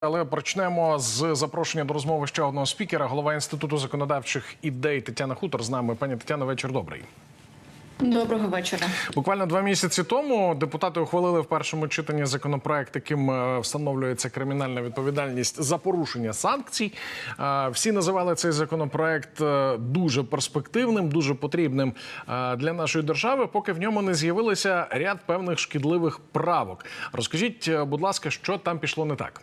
Але почнемо з запрошення до розмови ще одного спікера, голова інституту законодавчих ідей Тетяна Хутор з нами. Пані Тетяна, вечір добрий. Доброго вечора. Буквально два місяці тому депутати ухвалили в першому читанні законопроект, яким е, встановлюється кримінальна відповідальність за порушення санкцій. Е, Всі називали цей законопроект е, дуже перспективним, дуже потрібним для нашої держави, поки в ньому не з'явилися ряд певних шкідливих правок. Розкажіть, будь ласка, що там пішло не так?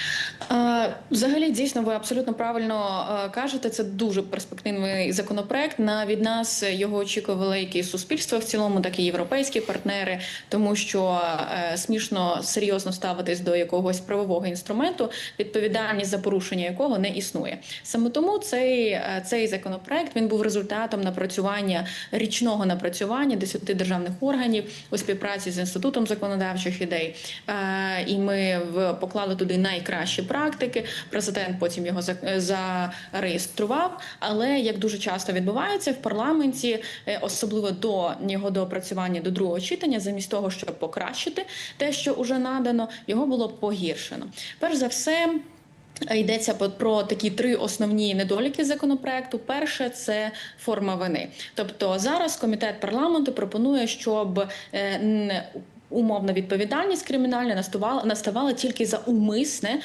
Взагалі, дійсно, ви абсолютно правильно е, кажете. Це дуже перспективний законопроект. На від нас його очікували як і суспільство в цілому, так і європейські партнери, тому що е, смішно серйозно ставитись до якогось правового інструменту, відповідальність за порушення якого не існує. Саме тому цей, е, цей законопроект він був результатом напрацювання річного напрацювання десяти державних органів у співпраці з інститутом законодавчих ідей. Е, І ми поклали туди найкращі практики. Президент потім його за- зареєстрував. Але як дуже часто відбувається в парламенті, е, особливо до його доопрацювання до другого читання, замість того, щоб покращити те, що вже надано, його було погіршено. Перш за все. Йдеться про такі три основні недоліки законопроекту. Перше це форма вини. Тобто зараз комітет парламенту пропонує, щоб е, Умовна відповідальність кримінальна наставала, наставала тільки за умисне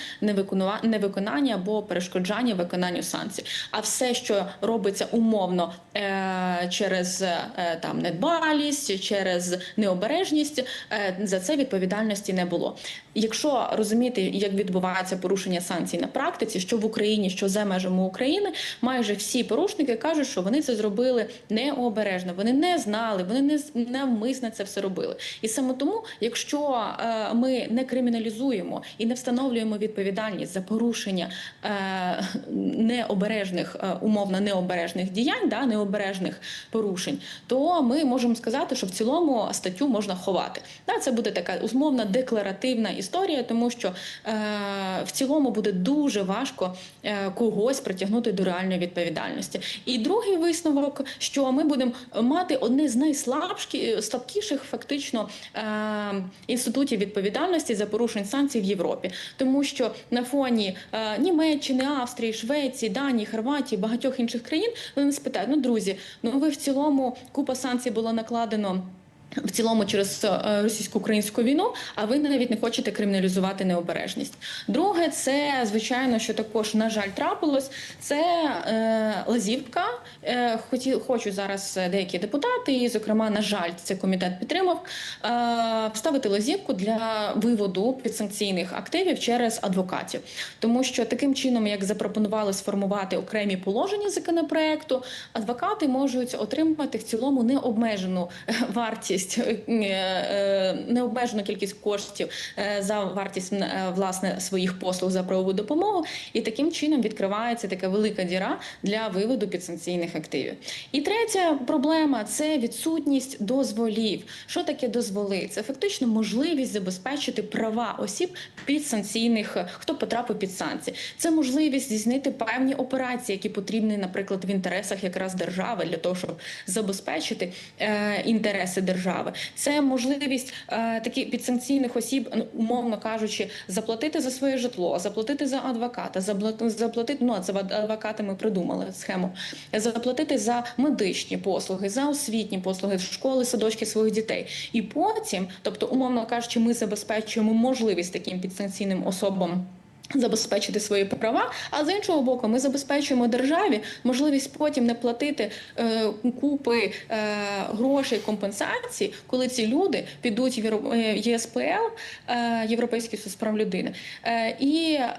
невиконання або перешкоджання виконанню санкцій. А все, що робиться умовно е, через е, там недбалість, через необережність, е, за це відповідальності не було. Якщо розуміти, як відбувається порушення санкцій на практиці, що в Україні, що за межами України, майже всі порушники кажуть, що вони це зробили необережно, вони не знали, вони не навмисно це все робили. І саме тому, якщо е, ми не криміналізуємо і не встановлюємо відповідальність за порушення е, необережних, е, умовно необережних діянь, да, необережних порушень, то ми можемо сказати, що в цілому статтю можна ховати. Да, це буде така умовно декларативна історія, тому що в цілому буде дуже важко когось притягнути до реальної відповідальності. І другий висновок, що ми будемо мати одне з найслабкіших фактично е, інститутів відповідальності за порушень санкцій в Європі, тому що на фоні е, Німеччини, Австрії, Швеції, Данії, Хорватії, багатьох інших країн вони спитають: ну друзі, ну ви в цілому купа санкцій було накладено. В цілому через е, російсько-українську війну, а ви навіть не хочете криміналізувати необережність. Друге, це звичайно, що також на жаль трапилось. Це е, лазівка. Е, хоті, хочу зараз деякі депутати, і зокрема, на жаль, це комітет підтримав. Е, вставити лазівку для виводу підсанкційних активів через адвокатів, тому що таким чином, як запропонували сформувати окремі положення законопроекту, адвокати можуть отримати в цілому необмежену е, вартість, е, е, необмежену кількість коштів е, за вартість власне своїх послуг за правову допомогу, і таким чином відкривається така велика діра для виводу підсанкційних активів. І третя проблема це відсутність дозволів. Що таке дозволи? Це фактично можливість забезпечити права осіб підсанкційних, хто потрапив під санкції. Це можливість здійснити певні операції, які потрібні, наприклад, в інтересах якраз держави для того, щоб забезпечити інтереси держави. Це можливість е, такі підсанкційних осіб, ну, умовно кажучи, заплатити за своє житло, заплатити за адвоката, заплатити ну а це адвокати ми придумали схему, заплатити за медичні послуги, за освітні послуги, школи, садочки своїх дітей. І потім, тобто, умовно кажучи, ми забезпечуємо можливість таким підсанкційним особам. Забезпечити свої права, а з іншого боку, ми забезпечуємо державі можливість потім не платити е, купи е, грошей компенсації, коли ці люди підуть в е, ЄСПЛ, е, Європейський суд прав людини, е, і е,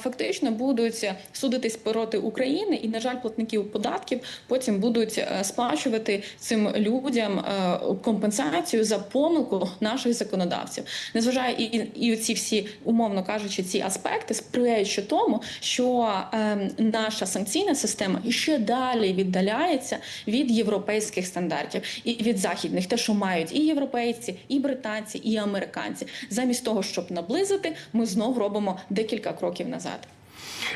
фактично будуть судитись проти України, і на жаль, платників податків потім будуть е, сплачувати цим людям е, компенсацію за помилку наших законодавців. Незважає і, і ці всі, умовно кажучи, ці аспекти сприяють сприяючи тому, що е, наша санкційна система ще далі віддаляється від європейських стандартів і від західних, те, що мають і європейці, і британці, і американці. Замість того, щоб наблизити, ми знов робимо декілька кроків назад.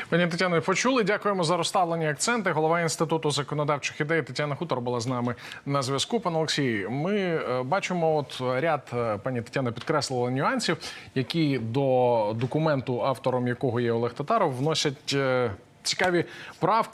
Пані Тетяно, почули. Дякуємо за розставлені акценти. Голова інституту законодавчих ідей Тетяна Хутор була з нами на зв'язку. Пане Олексій, ми е, бачимо, от ряд е, пані Тетяна підкреслила нюансів, які до документу, автором якого є Олег Татаров, вносять е, цікаві правки.